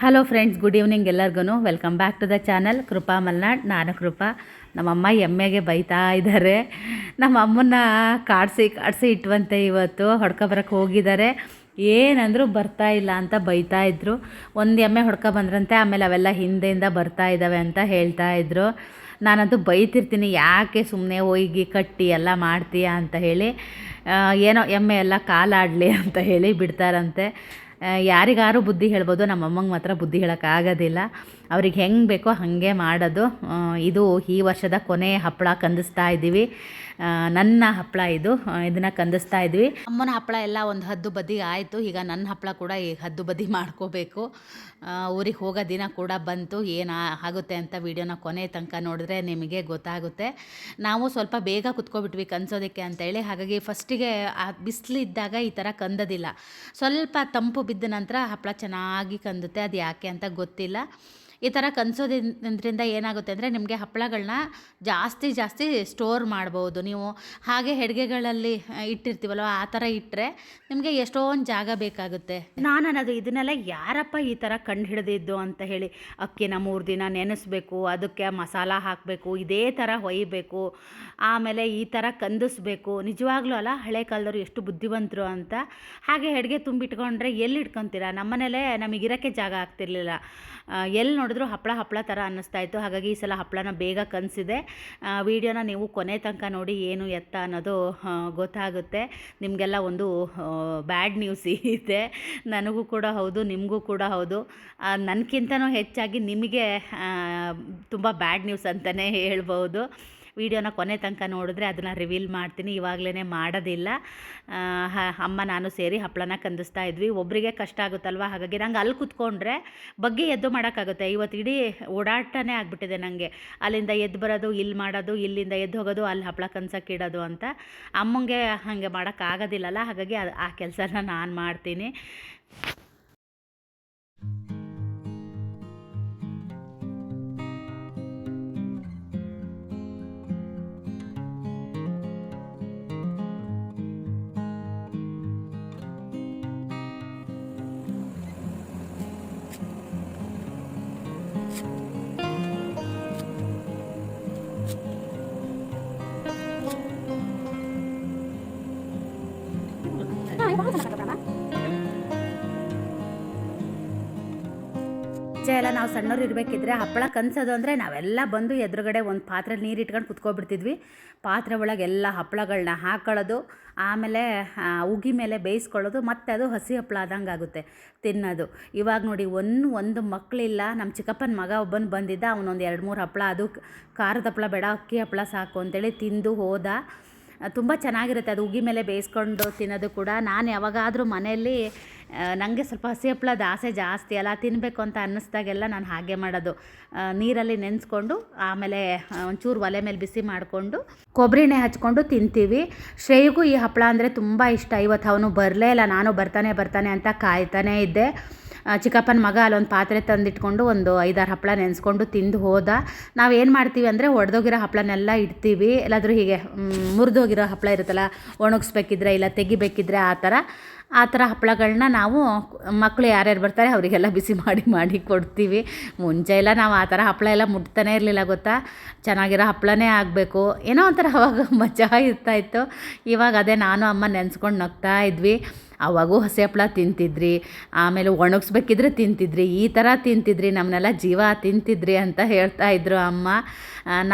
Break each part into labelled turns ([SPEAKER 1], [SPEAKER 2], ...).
[SPEAKER 1] Hello friends good evening ಎಲ್ಲರಿಗೂ welcome back to the channel Krupa Malnad ನಾನು ಕೃಪಾ ನಮ್ಮಮ್ಮ ಎಮ್ಮೆಗೆ ಬೈತಾ ಇದ್ದಾರೆ. ನಮ್ಮ ಅಮ್ಮನ್ನ ಕಾಡಿಸಿ ಕಾಡಿಸಿ ಇಟ್ವಂತೆ ಇವತ್ತು ಹೊಡ್ಕೊಬರಕ್ಕೆ ಹೋಗಿದ್ದಾರೆ. ಏನಂದರೂ ಬರ್ತಾ ಇಲ್ಲ ಅಂತ ಬೈತಾ ಇದ್ದರು ಒಂದು ಎಮ್ಮೆ ಹೊಡ್ಕೊ ಬಂದ್ರಂತೆ, ಆಮೇಲೆ ಅವೆಲ್ಲ ಹಿಂದೆಯಿಂದ ಬರ್ತಾ ಇದ್ದಾವೆ ಅಂತ ಹೇಳ್ತಾ ಇದ್ರು. ನಾನಂತೂ ಬೈತಿರ್ತೀನಿ, ಯಾಕೆ ಸುಮ್ಮನೆ ಹೋಗಿ ಕಟ್ಟಿ ಎಲ್ಲ ಮಾಡ್ತೀಯಾ ಅಂತ ಹೇಳಿ. ಏನೋ ಎಮ್ಮೆ ಎಲ್ಲ ಕಾಲಾಡಲಿ ಅಂತ ಹೇಳಿ ಬಿಡ್ತಾರಂತೆ. ಯಾರಿಗಾರು ಬುದ್ಧಿ ಹೇಳ್ಬೋದು ನಮ್ಮ ಅಮ್ಮಂಗೆ ಮಾತ್ರ ಬುದ್ಧಿ ಹೇಳೋಕ್ಕಾಗೋದಿಲ್ಲ. ಅವ್ರಿಗೆ ಹೆಂಗೆ ಬೇಕೋ ಹಾಗೆ ಮಾಡೋದು. ಇದು ಈ ವರ್ಷದ ಕೊನೆ ಹಪ್ಪಳ ಕಂದಿಸ್ತಾ ಇದ್ದೀವಿ. ನನ್ನ ಹಪ್ಪಳ ಇದು. ಇದನ್ನು ಕಂದಿಸ್ತಾ ಇದ್ವಿ ಅಮ್ಮನ ಹಪ್ಪಳ ಎಲ್ಲ ಒಂದು ಹದ್ದು ಬದಿ ಆಯಿತು. ಈಗ ನನ್ನ ಹಪ್ಪಳ ಕೂಡ ಈ ಹದ್ದು ಬದಿ ಮಾಡ್ಕೋಬೇಕು. ಊರಿಗೆ ಹೋಗೋ ದಿನ ಕೂಡ ಬಂತು. ಏನು ಆಗುತ್ತೆ ಅಂತ ವಿಡಿಯೋನ ಕೊನೆ ತನಕ ನೋಡಿದ್ರೆ ನಿಮಗೆ ಗೊತ್ತಾಗುತ್ತೆ. ನಾವು ಸ್ವಲ್ಪ ಬೇಗ ಕುತ್ಕೊಬಿಟ್ವಿ ಕನ್ಸೋದಕ್ಕೆ ಅಂತೇಳಿ ಹಾಗಾಗಿ ಫಸ್ಟಿಗೆ ಬಿಸಿಲಿದ್ದಾಗ ಈ ಥರ ಕಂದದಿಲ್ಲ. ಸ್ವಲ್ಪ ತಂಪು ಬಿದ್ದ ನಂತರ ಹಪ್ಪಳ ಚೆನ್ನಾಗಿ ಕಂದುತ್ತೆ. ಅದು ಯಾಕೆ ಅಂತ ಗೊತ್ತಿಲ್ಲ. ಈ ಥರ ಕನ್ಸೋದ್ರಿಂದ ಏನಾಗುತ್ತೆ ಅಂದರೆ ನಿಮಗೆ ಹಪ್ಪಳಗಳನ್ನ ಜಾಸ್ತಿ ಜಾಸ್ತಿ ಸ್ಟೋರ್ ಮಾಡ್ಬೋದು. ನೀವು ಹಾಗೆ ಹೆಡ್ಗೆಗಳಲ್ಲಿ ಇಟ್ಟಿರ್ತೀವಲ್ವ, ಆ ಥರ ಇಟ್ಟರೆ ನಿಮಗೆ ಎಷ್ಟೊಂದು ಜಾಗ ಬೇಕಾಗುತ್ತೆ. ನಾನು ಅನ್ನೋದು ಇದನ್ನೆಲ್ಲ ಯಾರಪ್ಪ ಈ ಥರ ಕಂಡು ಹಿಡಿದಿದ್ದು ಅಂತ ಹೇಳಿ ಅಕ್ಕಿನ ಮೂರು ದಿನ ನೆನೆಸ್ಬೇಕು, ಅದಕ್ಕೆ ಮಸಾಲ ಹಾಕಬೇಕು, ಇದೇ ಥರ ಹೊಯ್ಬೇಕು, ಆಮೇಲೆ ಈ ಥರ ಕಂದಿಸ್ಬೇಕು. ನಿಜವಾಗ್ಲೂ ಅಲ್ಲ, ಹಳೆ ಕಾಲದವ್ರು ಎಷ್ಟು ಬುದ್ಧಿವಂತರು ಅಂತ. ಹಾಗೆ ಹೆಡ್ಗೆ ತುಂಬಿಟ್ಕೊಂಡ್ರೆ ಎಲ್ಲಿ ಇಟ್ಕೊತೀರಾ? ನಮ್ಮನೇಲೇ ನಮಗಿರೋಕ್ಕೆ ಜಾಗ ಆಗ್ತಿರ್ಲಿಲ್ಲ. ಎಲ್ಲಿ ನೋಡಿದ್ರು ಹಪ್ಪಳ ಹಪ್ಪಳ ಥರ ಅನ್ನಿಸ್ತಾ ಇತ್ತು. ಹಾಗಾಗಿ ಈ ಸಲ ಹಪ್ಪಳನ ಬೇಗ ಕನಸಿದೆ. ವಿಡಿಯೋನ ನೀವು ಕೊನೆ ತನಕ ನೋಡಿ ಏನು ಎತ್ತ ಅನ್ನೋದು ಗೊತ್ತಾಗುತ್ತೆ. ನಿಮಗೆಲ್ಲ ಒಂದು ಬ್ಯಾಡ್ ನ್ಯೂಸ್ ಇದೆ. ನನಗೂ ಕೂಡ ಹೌದು, ನಿಮಗೂ ಕೂಡ ಹೌದು. ನನಗಿಂತನೂ ಹೆಚ್ಚಾಗಿ ನಿಮಗೆ ತುಂಬ ಬ್ಯಾಡ್ ನ್ಯೂಸ್ ಅಂತಲೇ ಹೇಳ್ಬೋದು ವಿಡಿಯೋನ ಕೊನೆ ತನಕ ನೋಡಿದ್ರೆ ಅದನ್ನು ರಿವೀಲ್ ಮಾಡ್ತೀನಿ. ಇವಾಗಲೇ ಮಾಡೋದಿಲ್ಲ. ಅಮ್ಮ, ನಾನು ಸೇರಿ ಹಪ್ಪಳನ ಕಂದಿಸ್ತಾ ಇದ್ವಿ. ಒಬ್ಬರಿಗೆ ಕಷ್ಟ ಆಗುತ್ತಲ್ವ? ಹಾಗಾಗಿ ನಂಗೆ ಅಲ್ಲಿ ಕುತ್ಕೊಂಡ್ರೆ ಬಗ್ಗೆ ಎದ್ದು ಮಾಡೋಕ್ಕಾಗುತ್ತೆ. ಇವತ್ತು ಇಡೀ ಓಡಾಟನೇ ಆಗಿಬಿಟ್ಟಿದೆ ನನಗೆ ಅಲ್ಲಿಂದ ಎದ್ದು ಬರೋದು, ಇಲ್ಲಿ ಮಾಡೋದು, ಇಲ್ಲಿಂದ ಎದ್ದು ಹೋಗೋದು, ಅಲ್ಲಿ ಹಪ್ಪಳ ಕನ್ಸಕ್ಕೆ ಇಡೋದು ಅಂತ. ಅಮ್ಮಂಗೆ ಹಾಗೆ ಮಾಡೋಕ್ಕಾಗೋದಿಲ್ಲಲ್ಲ. ಹಾಗಾಗಿ ಆ ಕೆಲಸನ ನಾನು ಮಾಡ್ತೀನಿ. ಮುಂಚೆ ಎಲ್ಲ ನಾವು ಸಣ್ಣವ್ರು ಇರಬೇಕಿದ್ರೆ ಹಪ್ಪಳ ಕನ್ಸೋದು ಅಂದರೆ ನಾವೆಲ್ಲ ಬಂದು ಎದುರುಗಡೆ ಒಂದು ಪಾತ್ರೆಲಿ ನೀರು ಇಟ್ಕೊಂಡು ಕುತ್ಕೊಬಿಡ್ತಿದ್ವಿ. ಪಾತ್ರೆ ಒಳಗೆ ಎಲ್ಲ ಹಪ್ಪಳಗಳನ್ನ ಹಾಕೊಳ್ಳೋದು, ಆಮೇಲೆ ಉಗಿ ಮೇಲೆ ಬೇಯಿಸ್ಕೊಳ್ಳೋದು, ಮತ್ತು ಅದು ಹಸಿ ಹಪ್ಪಳ ಆದಂಗೆ ಆಗುತ್ತೆ ತಿನ್ನೋದು. ಇವಾಗ ನೋಡಿ ಒಂದು ಒಂದು ಮಕ್ಕಳಿಲ್ಲ ನಮ್ಮ ಚಿಕ್ಕಪ್ಪನ ಮಗ ಒಬ್ಬನು ಬಂದಿದ್ದ, ಅವನೊಂದು ಎರಡು ಮೂರು ಹಪ್ಪಳ, ಅದು ಖಾರದ ಹಪ್ಪಳ ಬೇಡ, ಅಕ್ಕಿ ಹಪ್ಪಳ ಸಾಕು ಅಂತೇಳಿ ತಿಂದು ಹೋದ. ತುಂಬ ಚೆನ್ನಾಗಿರುತ್ತೆ. ಅದು ಉಗಿ ಮೇಲೆ ಬೇಯಿಸ್ಕೊಂಡು ತಿನ್ನೋದು ಕೂಡ. ನಾನು ಯಾವಾಗಾದರೂ ಮನೆಯಲ್ಲಿ ನನಗೆ ಸ್ವಲ್ಪ ಹಸಿ ಹಪ್ಪಳದ ಆಸೆ ಜಾಸ್ತಿ ಅಲ್ಲ ತಿನ್ನಬೇಕು ಅಂತ ಅನ್ನಿಸ್ದಾಗೆಲ್ಲ ನಾನು ಹಾಗೆ ಮಾಡೋದು. ನೀರಲ್ಲಿ ನೆನೆಸ್ಕೊಂಡು, ಆಮೇಲೆ ಒಂಚೂರು ಒಲೆ ಮೇಲೆ ಬಿಸಿ ಮಾಡಿಕೊಂಡು ಕೊಬ್ಬರಿ ಎಣ್ಣೆ ಹಚ್ಕೊಂಡು ತಿಂತೀವಿ. ಶ್ರೇಯಿಗೂ ಈ ಹಪ್ಪಳ ಅಂದರೆ ತುಂಬ ಇಷ್ಟ. ಇವತ್ತು ಅವನು ಬರಲೇ ಇಲ್ಲ. ನಾನು ಬರ್ತಾನೆ ಬರ್ತಾನೆ ಅಂತ ಕಾಯ್ತಾನೇ ಇದ್ದೆ. ಚಿಕ್ಕಪ್ಪನ ಮಗ ಅಲ್ಲೊಂದು ಪಾತ್ರೆ ತಂದಿಟ್ಕೊಂಡು ಒಂದು ಐದಾರು ಹಪ್ಪಳ ನೆನೆಸ್ಕೊಂಡು ತಿಂದು ಹೋದ. ನಾವು ಏನು ಮಾಡ್ತೀವಿ ಅಂದರೆ ಒಡೆದೋಗಿರೋ ಹಪ್ಪಳನೆಲ್ಲ ಇಡ್ತೀವಿ. ಎಲ್ಲಾದರೂ ಹೀಗೆ ಮುರಿದೋಗಿರೋ ಹಪ್ಪಳ ಇರುತ್ತಲ್ಲ, ಒಣಗಿಸ್ಬೇಕಿದ್ರೆ ಇಲ್ಲ ತೆಗಿಬೇಕಿದ್ರೆ ಆ ಥರ ಆ ಥರ ಹಪ್ಪಳಗಳನ್ನ ನಾವು ಮಕ್ಕಳು ಯಾರ್ಯಾರು ಬರ್ತಾರೆ ಅವರಿಗೆಲ್ಲ ಬಿಸಿ ಮಾಡಿ ಮಾಡಿ ಕೊಡ್ತೀವಿ. ಮುಂಚೆ ಎಲ್ಲ ನಾವು ಆ ಥರ ಹಪ್ಪಳ ಎಲ್ಲ ಮುಟ್ತಾನೆ ಇರಲಿಲ್ಲ ಗೊತ್ತಾ? ಚೆನ್ನಾಗಿರೋ ಹಪ್ಪಳನೇ ಆಗಬೇಕು. ಏನೋ ಒಂಥರ ಅವಾಗ ಮಜಾ ಇರ್ತಾಯಿತ್ತು ಇವಾಗ ಅದೇ ನಾನು, ಅಮ್ಮ ನೆನೆಸ್ಕೊಂಡು ನಗ್ತಾ ಇದ್ವಿ. ಅವಾಗೂ ಹಸಿ ಹಪ್ಪಳ ತಿಂತಿದ್ರಿ, ಆಮೇಲೆ ಒಣಗಿಸ್ಬೇಕಿದ್ರೆ ತಿಂತಿದ್ರಿ, ಈ ಥರ ತಿಂತಿದ್ರಿ ನಮ್ಮನ್ನೆಲ್ಲ ಜೀವ ತಿಂತಿದ್ರಿ ಅಂತ ಹೇಳ್ತಾ ಇದ್ರು ಅಮ್ಮ.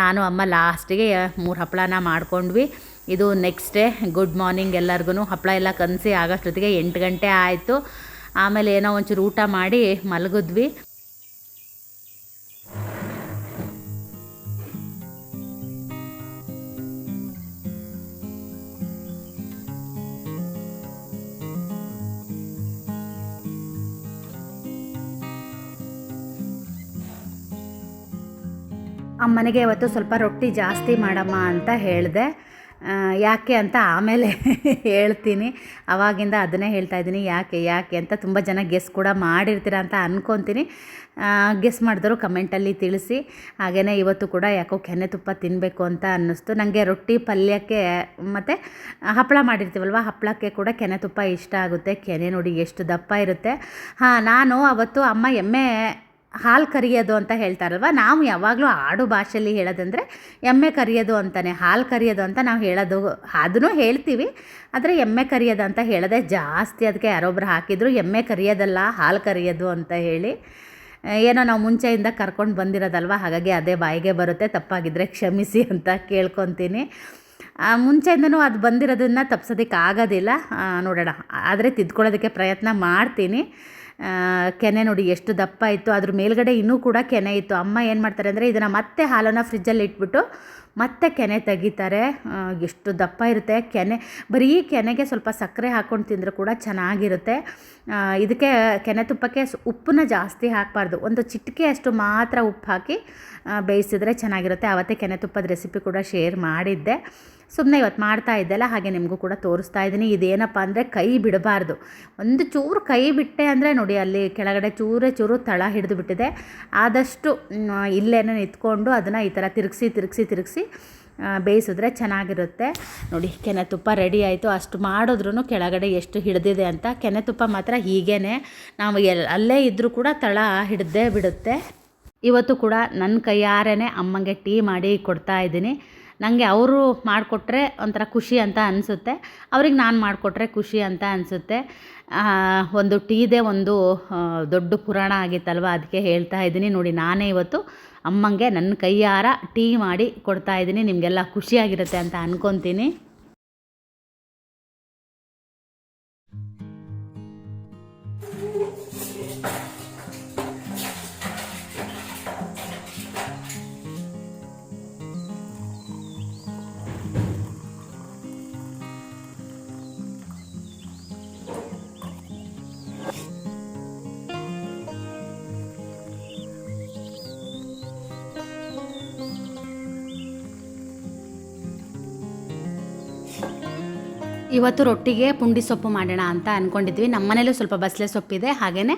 [SPEAKER 1] ನಾನು ಅಮ್ಮ ಲಾಸ್ಟಿಗೆ ಮೂರು ಹಪ್ಪಳನ ಮಾಡ್ಕೊಂಡ್ವಿ. ಇದು ನೆಕ್ಸ್ಟ್ ಡೇ ಗುಡ್ ಮಾರ್ನಿಂಗ್ ಎಲ್ಲರಿಗೂ ಹಪ್ಪಳ ಎಲ್ಲ ಕನಸಿ ಆಗೋಷ್ಟೊತ್ತಿಗೆ ಎಂಟು ಗಂಟೆ ಆಯಿತು. ಆಮೇಲೆ ಏನೋ ಒಂಚೂರು ಊಟ ಮಾಡಿ ಮಲಗಿದ್ವಿ. ಅಮ್ಮನಿಗೆ ಇವತ್ತು ಸ್ವಲ್ಪ ರೊಟ್ಟಿ ಜಾಸ್ತಿ ಮಾಡಮ್ಮ ಅಂತ ಹೇಳಿದೆ. ಯಾಕೆ ಅಂತ ಆಮೇಲೆ ಹೇಳ್ತೀನಿ. ಅವಾಗಿಂದ ಅದನ್ನೇ ಹೇಳ್ತಾ ಇದ್ದೀನಿ. ಯಾಕೆ ಯಾಕೆ ಅಂತ ತುಂಬ ಜನ ಗೆಸ್ ಕೂಡ ಮಾಡಿರ್ತೀರ ಅಂತ ಅಂದ್ಕೊತೀನಿ ಗೆಸ್ ಮಾಡಿದ್ರು ಕಮೆಂಟಲ್ಲಿ ತಿಳಿಸಿ. ಹಾಗೆಯೇ ಇವತ್ತು ಕೂಡ ಯಾಕೋ ಕೆನೆ ತುಪ್ಪ ತಿನ್ನಬೇಕು ಅಂತ ಅನ್ನಿಸ್ತು. ನನಗೆ ರೊಟ್ಟಿ ಪಲ್ಯಕ್ಕೆ ಮತ್ತು ಹಪ್ಪಳ ಮಾಡಿರ್ತೀವಲ್ವ, ಹಪ್ಪಳಕ್ಕೆ ಕೂಡ ಕೆನೆ ತುಪ್ಪ ಇಷ್ಟ ಆಗುತ್ತೆ. ಕೆನೆ ನೋಡಿ ಎಷ್ಟು ದಪ್ಪ ಇರುತ್ತೆ. ಹಾಂ, ನಾನು ಅವತ್ತು ಅಮ್ಮ ಎಮ್ಮೆ ಹಾಲು ಕರಿಯೋದು ಅಂತ ಹೇಳ್ತಾರಲ್ವ? ನಾವು ಯಾವಾಗಲೂ ಆಡು ಭಾಷೆಯಲ್ಲಿ ಹೇಳೋದಂದರೆ ಎಮ್ಮೆ ಕರಿಯೋದು ಅಂತಲೇ ಹಾಲು ಕರಿಯೋದು ಅಂತ ನಾವು ಹೇಳೋದು ಅದನ್ನು ಹೇಳ್ತೀವಿ. ಆದರೆ ಎಮ್ಮೆ ಕರಿಯೋದು ಅಂತ ಹೇಳೋದೇ ಜಾಸ್ತಿ, ಅದಕ್ಕೆ ಯಾರೊಬ್ಬರು ಹಾಕಿದ್ರು ಎಮ್ಮೆ ಕರಿಯೋದಲ್ಲ, ಹಾಲು ಕರಿಯೋದು ಅಂತ ಹೇಳಿ. ಏನೋ ನಾವು ಮುಂಚೆಯಿಂದ ಕರ್ಕೊಂಡು ಬಂದಿರೋದಲ್ವ? ಹಾಗಾಗಿ ಅದೇ ಬಾಯಿಗೆ ಬರುತ್ತೆ ತಪ್ಪಾಗಿದ್ದರೆ ಕ್ಷಮಿಸಿ ಅಂತ ಕೇಳ್ಕೊತೀನಿ. ಮುಂಚೆಯಿಂದನೂ ಅದು ಬಂದಿರೋದನ್ನು ತಪ್ಸೋದಕ್ಕೆ ಆಗೋದಿಲ್ಲ ನೋಡೋಣ, ಆದರೆ ತಿದ್ಕೊಳ್ಳೋದಕ್ಕೆ ಪ್ರಯತ್ನ ಮಾಡ್ತೀನಿ. ಕೆನೆ ನೋಡಿ ಎಷ್ಟು ದಪ್ಪ ಇತ್ತು, ಅದ್ರ ಮೇಲ್ಗಡೆ ಇನ್ನೂ ಕೂಡ ಕೆನೆ ಇತ್ತು. ಅಮ್ಮ ಏನು ಮಾಡ್ತಾರೆ ಅಂದರೆ ಇದನ್ನು ಮತ್ತೆ ಹಾಲನ್ನು ಫ್ರಿಜ್ಜಲ್ಲಿ ಇಟ್ಬಿಟ್ಟು ಮತ್ತೆ ಕೆನೆ ತೆಗಿತಾರೆ. ಎಷ್ಟು ದಪ್ಪ ಇರುತ್ತೆ ಕೆನೆ. ಬರೀ ಕೆನೆಗೆ ಸ್ವಲ್ಪ ಸಕ್ಕರೆ ಹಾಕ್ಕೊಂಡು ತಿಂದರೂ ಕೂಡ ಚೆನ್ನಾಗಿರುತ್ತೆ. ಇದಕ್ಕೆ ಕೆನೆ ತುಪ್ಪಕ್ಕೆ ಉಪ್ಪನ್ನ ಜಾಸ್ತಿ ಹಾಕಬಾರ್ದು. ಒಂದು ಚಿಟಿಕೆ ಅಷ್ಟು ಮಾತ್ರ ಉಪ್ಪು ಹಾಕಿ ಬೇಯಿಸಿದ್ರೆ ಚೆನ್ನಾಗಿರುತ್ತೆ. ಆವತ್ತೇ ಕೆನೆ ತುಪ್ಪದ ರೆಸಿಪಿ ಕೂಡ ಶೇರ್ ಮಾಡಿದ್ದೆ. ಸುಮ್ಮನೆ ಇವತ್ತು ಮಾಡ್ತಾ ಇದ್ದೆಲ್ಲ, ಹಾಗೆ ನಿಮಗೂ ಕೂಡ ತೋರಿಸ್ತಾ ಇದ್ದೀನಿ. ಇದೇನಪ್ಪ ಅಂದರೆ ಕೈ ಬಿಡಬಾರ್ದು. ಒಂದು ಚೂರು ಕೈ ಬಿಟ್ಟೆ ಅಂದರೆ ನೋಡಿ, ಅಲ್ಲಿ ಕೆಳಗಡೆ ಚೂರೇ ಚೂರು ತಳ ಹಿಡಿದು ಬಿಟ್ಟಿದೆ. ಆದಷ್ಟು ಇಲ್ಲೇನೋ ನಿಂತ್ಕೊಂಡು ಅದನ್ನು ಈ ಥರ ತಿರುಗಿಸಿ ತಿರುಗಿಸಿ ತಿರುಗಿಸಿ ಬೇಯಿಸಿದ್ರೆ ಚೆನ್ನಾಗಿರುತ್ತೆ. ನೋಡಿ, ಕೆನೆ ತುಪ್ಪ ರೆಡಿ ಆಯಿತು. ಅಷ್ಟು ಮಾಡಿದ್ರೂ ಕೆಳಗಡೆ ಎಷ್ಟು ಹಿಡಿದಿದೆ ಅಂತ. ಕೆನೆ ತುಪ್ಪ ಮಾತ್ರ ಹೀಗೇ ನಾವು ಎಲ್, ಅಲ್ಲೇ ಇದ್ದರೂ ಕೂಡ ತಳ ಹಿಡ್ದೇ ಬಿಡುತ್ತೆ. ಇವತ್ತು ಕೂಡ ನನ್ನ ಕೈಯಾರೇ ಅಮ್ಮಂಗೆ ಟೀ ಮಾಡಿ ಕೊಡ್ತಾ ಇದ್ದೀನಿ. ನನಗೆ ಅವರು ಮಾಡಿಕೊಟ್ರೆ ಒಂಥರ ಖುಷಿ ಅಂತ ಅನಿಸುತ್ತೆ. ಅವ್ರಿಗೆ ನಾನು ಮಾಡಿಕೊಟ್ರೆ ಖುಷಿ ಅಂತ ಅನಿಸುತ್ತೆ. ಒಂದು ಟೀದೇ ಒಂದು ದೊಡ್ಡ ಪುರಾಣ ಆಗಿತ್ತಲ್ವ? ಅದಕ್ಕೆ ಹೇಳ್ತಾ ಇದ್ದೀನಿ. ನೋಡಿ, ನಾನೇ ಇವತ್ತು ಅಮ್ಮಂಗೆ ನನ್ನ ಕೈಯಾರ ಟೀ ಮಾಡಿ ಕೊಡ್ತಾ ಇದ್ದೀನಿ. ನಿಮಗೆಲ್ಲ ಖುಷಿಯಾಗಿರುತ್ತೆ ಅಂತ ಅಂದ್ಕೊತೀನಿ ಇವತ್ತು ರೊಟ್ಟಿಗೆ ಪುಂಡಿ ಸೊಪ್ಪು ಮಾಡೋಣ ಅಂತ ಅಂದ್ಕೊಂಡಿದ್ವಿ ನಮ್ಮ ಮನೇಲೂ ಸ್ವಲ್ಪ ಬಸಳೆ ಸೊಪ್ಪಿದೆ. ಹಾಗೆಯೇ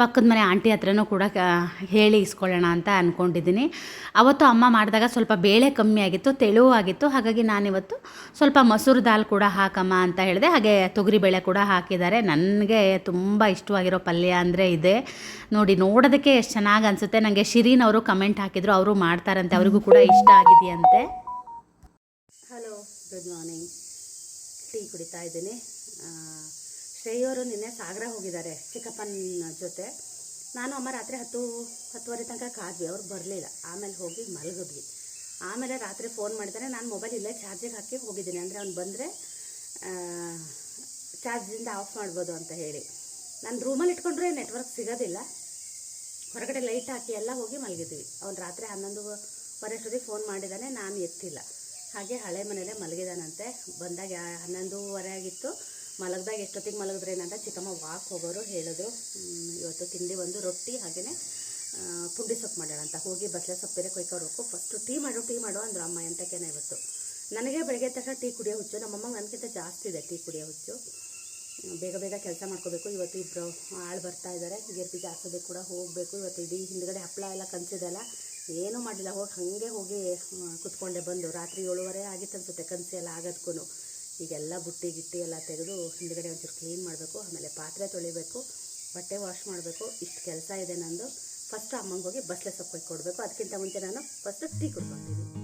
[SPEAKER 1] ಪಕ್ಕದ ಮನೆ ಆಂಟಿ ಹತ್ರನೂ ಕೂಡ ಹೇಳಿ ಇಸ್ಕೊಳ್ಳೋಣ ಅಂತ ಅಂದ್ಕೊಂಡಿದ್ದೀನಿ ಅವತ್ತು ಅಮ್ಮ ಮಾಡಿದಾಗ ಸ್ವಲ್ಪ ಬೇಳೆ ಕಮ್ಮಿ ಆಗಿತ್ತು ತೆಳುವಾಗಿತ್ತು ಹಾಗಾಗಿ ನಾನಿವತ್ತು ಸ್ವಲ್ಪ ಮೊಸರು ದಾಲ್ ಕೂಡ ಹಾಕಮ್ಮ ಅಂತ ಹೇಳಿದೆ. ಹಾಗೆ ತೊಗರಿಬೇಳೆ ಕೂಡ ಹಾಕಿದ್ದಾರೆ. ನನಗೆ ತುಂಬ ಇಷ್ಟವಾಗಿರೋ ಪಲ್ಯ ಅಂದರೆ ಇದೆ. ನೋಡಿ, ನೋಡೋದಕ್ಕೆ ಎಷ್ಟು ಚೆನ್ನಾಗಿ ಅನಿಸುತ್ತೆ. ನನಗೆ ಶಿರೀನ್ ಅವರು ಕಮೆಂಟ್ ಹಾಕಿದ್ರು, ಅವರು ಮಾಡ್ತಾರಂತೆ. ಅವರಿಗೂ ಕೂಡ ಇಷ್ಟ ಆಗಿದೆಯಂತೆ. ಹಲೋ ಗುಡ್ ಮಾರ್ನಿಂಗ್ ಟೀ ಕುಡಿತಾ ಇದ್ದೀನಿ. ಶ್ರೇಯವರು ನಿನ್ನೆ ಸಾಗರ ಹೋಗಿದ್ದಾರೆ ಚಿಕ್ಕಪ್ಪನ ಜೊತೆ. ನಾನು ಅಮ್ಮ ರಾತ್ರಿ ಹತ್ತು, ಹತ್ತುವರೆ ತನಕ ಕಾದ್ವಿ, ಅವ್ರು ಬರಲಿಲ್ಲ. ಆಮೇಲೆ ಹೋಗಿ ಮಲಗಿದ್ವಿ. ಆಮೇಲೆ ರಾತ್ರಿ ಫೋನ್ ಮಾಡಿದರೆ ನಾನು ಮೊಬೈಲ್ ಇಲ್ಲೇ ಚಾರ್ಜಿಗೆ ಹಾಕಿ ಹೋಗಿದ್ದೀನಿ. ಅಂದರೆ ಅವ್ನು ಬಂದರೆ ಚಾರ್ಜಿಂದ ಆಫ್ ಮಾಡ್ಬೋದು ಅಂತ ಹೇಳಿ. ನಾನು ರೂಮಲ್ಲಿ ಇಟ್ಕೊಂಡ್ರೆ ನೆಟ್ವರ್ಕ್ ಸಿಗೋದಿಲ್ಲ. ಹೊರಗಡೆ ಲೈಟ್ ಹಾಕಿ ಎಲ್ಲ ಹೋಗಿ ಮಲಗಿದ್ವಿ. ಅವ್ನು ರಾತ್ರಿ ಹನ್ನೊಂದುವರೆ ಅಷ್ಟೊತ್ತಿಗೆ ಫೋನ್ ಮಾಡಿದ್ದಾನೆ ನಾನು ಎತ್ತಿಲ್ಲ. ಹಾಗೆ ಹಳೆ ಮನೇಲೆ ಮಲಗಿದಾನಂತೆ. ಬಂದಾಗ ಹನ್ನೊಂದೂವರೆ ಆಗಿತ್ತು. ಮಲಗ್ದಾಗ ಎಷ್ಟೊತ್ತಿಗೆ ಮಲಗಿದ್ರೇನಂತ ಚಿಕ್ಕಮ್ಮ ವಾಕ್ ಹೋಗೋರು ಹೇಳಿದ್ರು. ಇವತ್ತು ತಿಂಡಿ ಒಂದು ರೊಟ್ಟಿ ಹಾಗೇ ಪುಂಡಿ ಸೊಪ್ಪು ಮಾಡೋಣ ಅಂತ ಹೋಗಿ ಬಸಳೆ ಸೊಪ್ಪಿರೆ ಕೊಯ್ಕೊಡ್ಬೇಕು ಫಸ್ಟು ಟೀ ಮಾಡು ಟೀ ಮಾಡು ಅಂದರು ಅಮ್ಮ ಎಂಟಕ್ಕೇನೆ ಇವತ್ತು. ನನಗೆ ಬೆಳಗ್ಗೆ ತಕ್ಷಣ ಟೀ ಕುಡಿಯೋ ಹುಚ್ಚು. ನಮ್ಮಮ್ಮಂಗೆ ನನಗಿಂತ ಜಾಸ್ತಿ ಇದೆ ಟೀ ಕುಡಿಯೋ ಹುಚ್ಚು. ಬೇಗ ಬೇಗ ಕೆಲಸ ಮಾಡ್ಕೋಬೇಕು. ಇವತ್ತು ಇಬ್ಬರು ಆಳು ಬರ್ತಾ ಇದ್ದಾರೆ ಗಿರ್ಬಿ ಜಾಸ್ತಿ ಕೂಡ ಹೋಗಬೇಕು. ಇವತ್ತು ಇಡೀ ಹಿಂದ್ಗಡೆ ಹಪ್ಪಳ ಎಲ್ಲ ಕನ್ಸಿದೆಲ್ಲ ಏನೂ ಮಾಡಿಲ್ಲ. ಹೋಗಿ ಹಾಗೆ ಹೋಗಿ ಕುತ್ಕೊಂಡೆ ಬಂದು. ರಾತ್ರಿ ಏಳುವರೆ ಆಗಿತ್ತು ಅನ್ಸುತ್ತೆ, ಕನಸು ಎಲ್ಲ ಆಗೋದಕ್ಕೂ ಈಗೆಲ್ಲ ಬುಟ್ಟಿ, ಗಿಟ್ಟಿ ಎಲ್ಲ ತೆಗೆದು ಹಿಂದ್ಗಡೆ ಒಂಚೂರು ಕ್ಲೀನ್ ಮಾಡಬೇಕು, ಆಮೇಲೆ ಪಾತ್ರೆ ತೊಳಿಬೇಕು, ಬಟ್ಟೆ ವಾಶ್ ಮಾಡಬೇಕು. ಇಷ್ಟು ಕೆಲಸ ಇದೆ ನಂದು. ಫಸ್ಟ್ ಅಮ್ಮಂಗೆ ಹೋಗಿ ಬಸ್ಲೆ ಸೊಪ್ಪು ಕೊಡಬೇಕು. ಅದಕ್ಕಿಂತ ಮುಂಚೆ ನಾನು ಫಸ್ಟ್ ಟೀ ಕುಡ್ಕೊತೀನಿ.